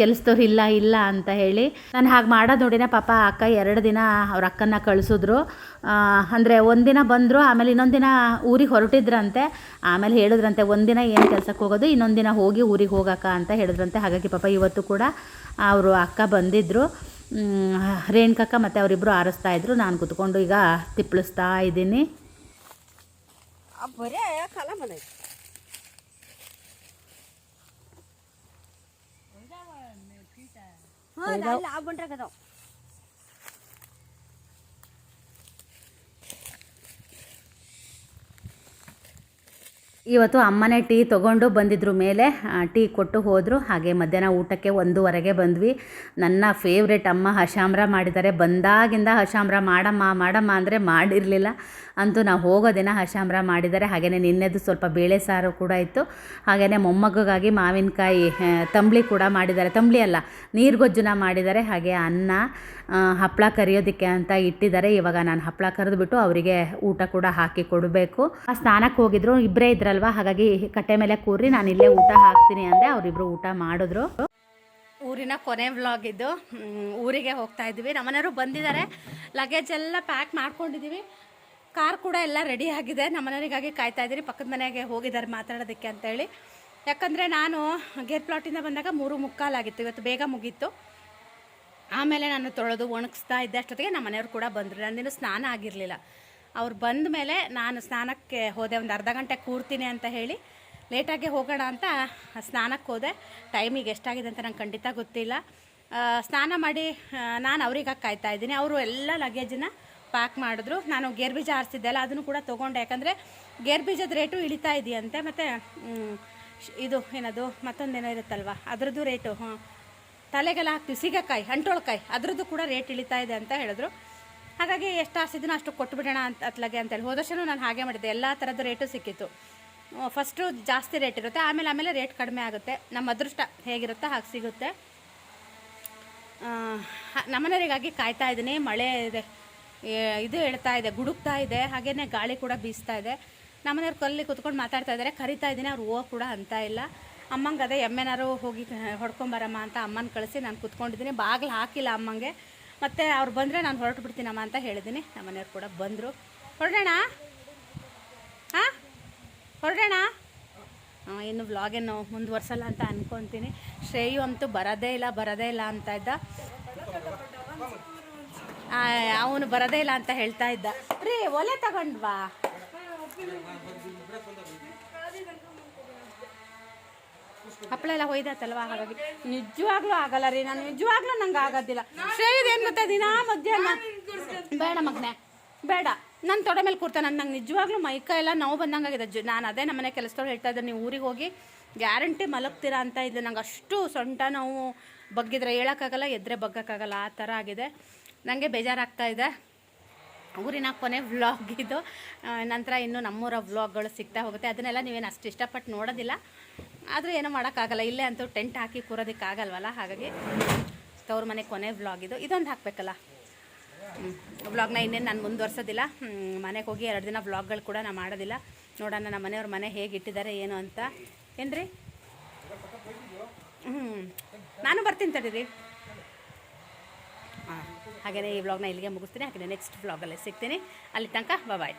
[SPEAKER 1] ಕೆಲಸದವ್ರು ಇಲ್ಲ ಇಲ್ಲ ಅಂತ ಹೇಳಿ. ನಾನು ಹಾಗೆ ಮಾಡೋದು ನೋಡಿನೇ ಪಾಪ ಅಕ್ಕ ಎರಡು ದಿನ ಅವ್ರ ಅಕ್ಕನ ಕಳಿಸಿದ್ರು. ಅಂದರೆ ಒಂದಿನ ಬಂದರು, ಆಮೇಲೆ ಇನ್ನೊಂದು ದಿನ ಊರಿಗೆ ಹೊರಟಿದ್ರಂತೆ. ಆಮೇಲೆ ಹೇಳಿದ್ರಂತೆ ಒಂದಿನ ಏನು ಕೆಲಸಕ್ಕೆ ಹೋಗೋದು, ಇನ್ನೊಂದು ದಿನ ಹೋಗಿ ಊರಿಗೆ ಹೋಗಕ್ಕ ಅಂತ ಹೇಳಿದ್ರಂತೆ. ಹಾಗಾಗಿ ಪಾಪ ಇವತ್ತು ಕೂಡ ಅವರು ಅಕ್ಕ ಬಂದಿದ್ದರು ರೇಣುಕಕ್ಕ ಮತ್ತು ಅವರಿಬ್ಬರು ಆರಿಸ್ತಾ ಇದ್ರು. ನಾನು ಕುತ್ಕೊಂಡು ಈಗ ತಿಪ್ಪಳಿಸ್ತಾ ಇದ್ದೀನಿ.
[SPEAKER 2] ಬರೇ ಕಾಲ
[SPEAKER 1] ಇವತ್ತು ಅಮ್ಮನೇ ಟೀ ತೊಗೊಂಡು ಬಂದಿದ್ರು ಮೇಲೆ ಟೀ ಕೊಟ್ಟು ಹೋದರು. ಹಾಗೆ ಮಧ್ಯಾಹ್ನ ಊಟಕ್ಕೆ ಒಂದೂವರೆಗೆ ಬಂದ್ವಿ. ನನ್ನ ಫೇವ್ರೆಟ್ ಅಮ್ಮ ಹಶಾಮ್ರ ಮಾಡಿದ್ದಾರೆ. ಬಂದಾಗಿಂದ ಹಶಾಮ್ರ, ಮಾಡಮ್ಮ ಮಾಡಮ್ಮ ಅಂದರೆ ಮಾಡಿರಲಿಲ್ಲ ಅಂತೂ ನಾವು ಹೋಗೋ ದಿನ ಹಶಾಮ್ರ ಮಾಡಿದ್ದಾರೆ. ಹಾಗೆಯೇ ನಿನ್ನೆದು ಸ್ವಲ್ಪ ಬೇಳೆ ಸಾರು ಕೂಡ ಇತ್ತು. ಹಾಗೆಯೇ ಮೊಮ್ಮಗಗಾಗಿ ಮಾವಿನಕಾಯಿ ತಂಬ್ಳಿ ಕೂಡ ಮಾಡಿದ್ದಾರೆ. ತಂಬ್ಳಿ ಅಲ್ಲ ನೀರುಗೊಜ್ಜುನ ಮಾಡಿದ್ದಾರೆ. ಹಾಗೆ ಅನ್ನ ಹಪ್ಪಳ ಕರಿಯೋದಕ್ಕೆ ಅಂತ ಇಟ್ಟಿದ್ದಾರೆ. ಇವಾಗ ನಾನು ಹಪ್ಪಳ ಕರೆದುಬಿಟ್ಟು ಅವರಿಗೆ ಊಟ ಕೂಡ ಹಾಕಿ ಕೊಡಬೇಕು. ಸ್ನಾನಕ್ಕೆ ಹೋಗಿದ್ರು. ಇಬ್ಬರೇ ಇದ್ರಲ್ವಾ ಹಾಗಾಗಿ ಕಟ್ಟೆ ಮೇಲೆ ಕೂರಿ ನಾನು ಇಲ್ಲೇ ಊಟ ಹಾಕ್ತೀನಿ ಅಂದೆ. ಅವರಿಬ್ರು ಊಟ ಮಾಡಿದ್ರು.
[SPEAKER 2] ಊರಿನ ಕೊನೆ ವ್ಲಾಗ್ ಇದು. ಊರಿಗೆ ಹೋಗ್ತಾ ಇದ್ವಿ ನಮ್ಮನೆಯವರು ಬಂದಿದ್ದಾರೆ. ಲಗೇಜ್ ಎಲ್ಲ ಪ್ಯಾಕ್ ಮಾಡ್ಕೊಂಡಿದ್ದೀವಿ. ಕಾರ್ ಕೂಡ ಎಲ್ಲ ರೆಡಿ ಆಗಿದೆ. ನಮ್ಮನೆಯವರಿಗಾಗಿ ಕಾಯ್ತಾ ಇದ್ದೀರಿ. ಪಕ್ಕದ ಮನೆಗೆ ಹೋಗಿದ್ದಾರೆ ಮಾತಾಡೋದಕ್ಕೆ ಅಂತೇಳಿ. ಯಾಕಂದರೆ ನಾನು ಗೇರ್ ಪ್ಲಾಟಿಂದ ಬಂದಾಗ ಮೂರು ಮುಕ್ಕಾಲಾಗಿತ್ತು. ಇವತ್ತು ಬೇಗ ಮುಗೀತು. ಆಮೇಲೆ ನಾನು ತೊಳೆದು ಒಣಗಿಸ್ತಾ ಇದ್ದೆ. ಅಷ್ಟೊತ್ತಿಗೆ ನಮ್ಮ ಮನೆಯವ್ರು ಕೂಡ ಬಂದರು. ನಂದಿನ ಸ್ನಾನ ಆಗಿರಲಿಲ್ಲ. ಅವ್ರು ಬಂದ ಮೇಲೆ ನಾನು ಸ್ನಾನಕ್ಕೆ ಹೋದೆ, ಒಂದು ಅರ್ಧ ಗಂಟೆ ಕೂರ್ತೀನಿ ಅಂತ ಹೇಳಿ ಲೇಟಾಗಿ ಹೋಗೋಣ ಅಂತ ಸ್ನಾನಕ್ಕೆ ಹೋದೆ. ಟೈಮಿಗೆ ಎಷ್ಟಾಗಿದೆ ಅಂತ ನಂಗೆ ಖಂಡಿತ ಗೊತ್ತಿಲ್ಲ. ಸ್ನಾನ ಮಾಡಿ ನಾನು ಅವ್ರಿಗೆ ಕಾಯ್ತಾ ಇದ್ದೀನಿ. ಅವರು ಎಲ್ಲ ಲಗೇಜನ್ನ ಪ್ಯಾಕ್ ಮಾಡಿದ್ರು. ನಾನು ಗೇರ್ ಬೀಜ ಆರಿಸಿದ್ದೆ ಅಲ್ಲ ಅದನ್ನು ಕೂಡ ತೊಗೊಂಡೆ. ಯಾಕಂದರೆ ಗೇರ್ ಬೀಜದ ರೇಟು ಇಳಿತಾ ಇದೆಯಂತೆ. ಮತ್ತು ಇದು ಏನದು, ಮತ್ತೊಂದೇನೋ ಇರುತ್ತಲ್ವ? ಅದರದ್ದು ರೇಟು ಹಾಂ ತಲೆಗೆಲ್ಲ ಹಾಕ್ತೀವಿ. ಸೀಗೆಕಾಯಿ, ಅಂಟೋಳ್ಕಾಯಿ, ಅದರದ್ದು ಕೂಡ ರೇಟ್ ಇಳಿತಾ ಇದೆ ಅಂತ ಹೇಳಿದ್ರು. ಹಾಗಾಗಿ ಎಷ್ಟು ಆಸಿದನೋ ಅಷ್ಟು ಕೊಟ್ಬಿಡೋಣ ಅಂತ ಅತ್ಲಾಗೆ ಅಂತೇಳಿ ಹೋದ ವರ್ಷನೂ ನಾನು ಹಾಗೆ ಮಾಡಿದ್ದೆ. ಎಲ್ಲ ಥರದ್ದು ರೇಟು ಸಿಕ್ಕಿತ್ತು. ಫಸ್ಟು ಜಾಸ್ತಿ ರೇಟ್ ಇರುತ್ತೆ. ಆಮೇಲೆ ಆಮೇಲೆ ರೇಟ್ ಕಡಿಮೆ ಆಗುತ್ತೆ. ನಮ್ಮ ಅದೃಷ್ಟ ಹೇಗಿರುತ್ತೋ ಹಾಗೆ ಸಿಗುತ್ತೆ. ನಮ್ಮನೆಯವರಿಗಾಗಿ ಕಾಯ್ತಾ ಇದ್ದೀನಿ. ಮಳೆ ಇದೆ. ಇದು ಹೇಳ್ತಾ ಇದೆ, ಗುಡುಕ್ತಾ ಇದೆ. ಹಾಗೇ ಗಾಳಿ ಕೂಡ ಬೀಸ್ತಾ ಇದೆ. ನಮ್ಮನೆಯವ್ರು ಕಲ್ಲಿ ಕುತ್ಕೊಂಡು ಮಾತಾಡ್ತಾ ಇದ್ದಾರೆ. ಕರಿತಾ ಇದ್ದೀನಿ, ಅವ್ರು ಹೋಗೋ ಕೂಡ ಅಂತ ಇಲ್ಲ. ಅಮ್ಮಂಗೆ ಅದೇ ಎಮ್ಮೆನಾರು ಹೋಗಿ ಹೊಡ್ಕೊಂಬರಮ್ಮ ಅಂತ ಅಮ್ಮನ ಕಳಿಸಿ ನಾನು ಕುತ್ಕೊಂಡಿದ್ದೀನಿ. ಬಾಗಿಲು ಹಾಕಿಲ್ಲ ಅಮ್ಮಂಗೆ. ಮತ್ತು ಅವ್ರು ಬಂದರೆ ನಾನು ಹೊರಟು ಬಿಡ್ತೀನಮ್ಮ ಅಂತ ಹೇಳಿದ್ದೀನಿ. ನಮ್ಮನೆಯವ್ರು ಕೂಡ ಬಂದರು. ಹೊರಡೋಣ? ಹಾಂ? ಹೊರಡೋಣ? ಇನ್ನು ವ್ಲಾಗೇನು ಮುಂದುವರ್ಸಲ್ಲ ಅಂತ ಅನ್ಕೊತೀನಿ. ಶ್ರೇಯು ಅಂತೂ ಬರೋದೇ ಇಲ್ಲ ಬರೋದೇ ಇಲ್ಲ ಅಂತ ಇದ್ದ. ಅವನು ಬರೋದೇ ಇಲ್ಲ ಅಂತ ಹೇಳ್ತಾ ಇದ್ದ. ರೀ, ಒಲೆ ತಗೊಂಡ್ವಾ? ಹಪ್ಪಳ ಎಲ್ಲ ಹೊಯ್ದಾತಲ್ವಾ ಹಾಗಾಗಿ ನಿಜವಾಗ್ಲೂ ಆಗಲ್ಲ ರೀ, ನಾನು ನಿಜವಾಗ್ಲೂ ನಂಗೆ ಆಗೋದಿಲ್ಲ. ಶ್ರೇಯದ್ ಏನು ಗೊತ್ತಾ, ದಿನಾ ಮಧ್ಯಾಹ್ನ ಬೇಡ ಮಗನೇ, ಬೇಡ. ನನ್ನ ತೊಡೆ ಮೇಲೆ ಕೂರ್ತಾನೆ ನಂಗೆ ನಿಜವಾಗ್ಲೂ ಮೈಕ ಎಲ್ಲ ನೋವು ಬಂದಂಗಾಗಿದೆ ಜ ನಾನು ಅದೇ ನಮ್ಮನೆ ಕೆಲಸದವ್ರು ಹೇಳ್ತಾ ಇದ್ದೆ ನೀವು ಊರಿಗೆ ಹೋಗಿ ಗ್ಯಾರಂಟಿ ಮಲಗ್ತೀರಾ ಅಂತ ಇದ್ದೆ ನಂಗೆ ಅಷ್ಟು ಸೊಂಟ ನೋವು ಬಗ್ಗಿದ್ರೆ ಹೇಳೋಕ್ಕಾಗಲ್ಲ, ಎದ್ರೆ ಬಗ್ಗಕ್ಕಾಗಲ್ಲ, ಆ ಥರ ಆಗಿದೆ. ನನಗೆ ಬೇಜಾರಾಗ್ತಾ ಇದೆ. ಊರಿನ ಕೊನೆ ವ್ಲಾಗ್ ಇದು. ನಂತರ ಇನ್ನೂ ನಮ್ಮೂರ ವ್ಲಾಗ್ಗಳು ಸಿಗ್ತಾ ಹೋಗುತ್ತೆ. ಅದನ್ನೆಲ್ಲ ನೀವೇನು ಅಷ್ಟು ಇಷ್ಟಪಟ್ಟು ನೋಡೋದಿಲ್ಲ. ಆದರೂ ಏನೂ ಮಾಡೋಕ್ಕಾಗಲ್ಲ. ಇಲ್ಲೇ ಅಂತೂ ಟೆಂಟ್ ಹಾಕಿ ಕೂರೋದಕ್ಕಾಗಲ್ವಲ್ಲ ಹಾಗಾಗಿ ತವ್ರ ಮನೆ ಕೊನೆ ವ್ಲಾಗ್ ಇದು. ಇದೊಂದು ಹಾಕಬೇಕಲ್ಲ? ವ್ಲಾಗ್ನ ಇನ್ನೇನು ನಾನು ಮುಂದುವರ್ಸೋದಿಲ್ಲ. ಮನೆಗೆ ಹೋಗಿ ಎರಡು ದಿನ ವ್ಲಾಗ್ಗಳು ಕೂಡ ನಾನು ಮಾಡೋದಿಲ್ಲ. ನೋಡೋಣ ನಮ್ಮ ಮನೆಯವ್ರ ಮನೆ ಹೇಗೆ ಇಟ್ಟಿದ್ದಾರೆ, ಏನು ಅಂತ. ಏನ್ರಿ? ಹ್ಞೂ ನಾನು ಬರ್ತೀನಿ ತಡೀರಿ. ಹಾಂ ಹಾಗೆಯೇ ಈ ವ್ಲಾಗ್ನ ಇಲ್ಲಿಗೆ ಮುಗಿಸ್ತೀನಿ. ಹಾಗೆಯೇ ನೆಕ್ಸ್ಟ್ ವ್ಲಾಗಲ್ಲೇ ಸಿಗ್ತೀನಿ. ಅಲ್ಲಿ ತನಕ ಬಾಯ್